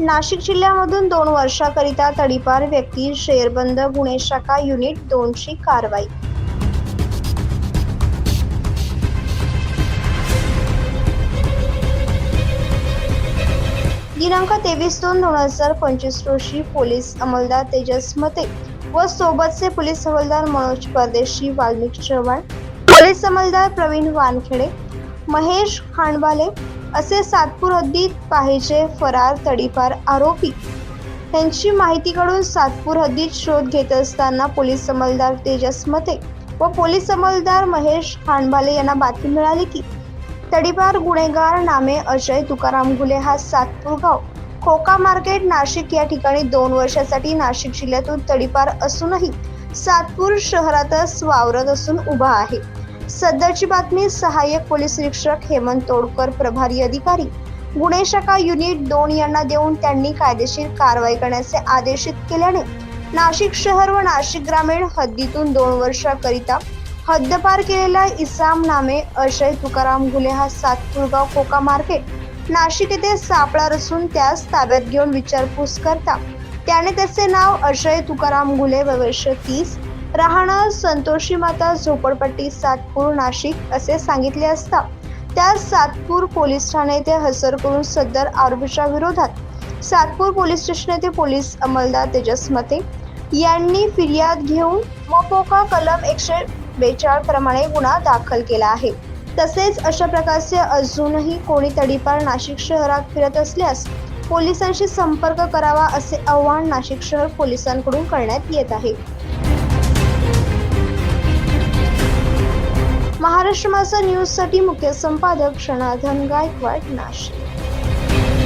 नाशिक जिल्ह्यामधून दोन वर्षाकरिता तडीपार व्यक्ती शेअरबंद गुन्हे शाखा युनिट दोनची कारवाई. दिनांक तेवीस दोन दोन हजार पंचवीस रोजी पोलीस अंमलदार तेजस मते व सोबतचे पोलीस हवालदार मनोज परदेशी वाल्मिक चव्हाण पोलीस अंमलदार प्रवीण वानखेडे महेश खांडवाले असे सातपूर हद्दीत पाहिजे फरार तडीपार आरोपी. त्यांची माहिती काढून सातपूर हद्दीत शोध घेत असताना पोलीस अंमलदार तेजस मते व पोलीस अंमलदार महेश खांडबाले यांना बातमी मिळाली की तडीपार गुन्हेगार नामे अजय तुकाराम घुले हा सातपूर गाव. खोका मार्केट नाशिक या ठिकाणी दोन वर्षासाठी नाशिक जिल्ह्यातून तडीपार असूनही सातपूर शहरातच वावरत असून उभा आहे. सध्याची बातमी सहाय्यक पोलीस निरीक्षक हेमंत तोडकर प्रभारी अधिकारी गुन्हे शाखा युनिट दोन यांना देऊन त्यांनी कायदेशीर कारवाई करण्याचे आदेशित केल्याने नाशिक शहर व नाशिक ग्रामीण हद्दीतून दोन वर्षाकरिता हद्दपार केलेला इसाम नामे अजय तुकाराम घुले हा सातपूरगाव कोका मार्केट नाशिक येथे सापळा असून त्यास ताब्यात घेऊन विचारपूस करता. त्याने त्याचे नाव अजय तुकाराम गुले व वर्ष तीस राहणं संतोषी माता झोपडपट्टी सातपूर नाशिक असे सांगितले असता. त्यास सातपूर पोलीस ठाणे येथे हजर करून सदर आरोपीच्या विरोधात सातपूर पोलीस स्टेशन येथे पोलीस अंमलदार तेजस मते यांनी फिर्याद घेऊन मपोका कलम एकशे बेचाळ प्रमाणे गुन्हा दाखल केला आहे. तसेच अशा प्रकारचे अजूनही कोणी तडीपार नाशिक शहरात फिरत असल्यास पोलिसांशी संपर्क करावा असे आव्हान नाशिक शहर पोलिसांकडून करण्यात येत आहे. महाराष्ट्र माझा न्यूजसाठी मुख्य संपादक क्षणाधन गायकवाड नाशिक.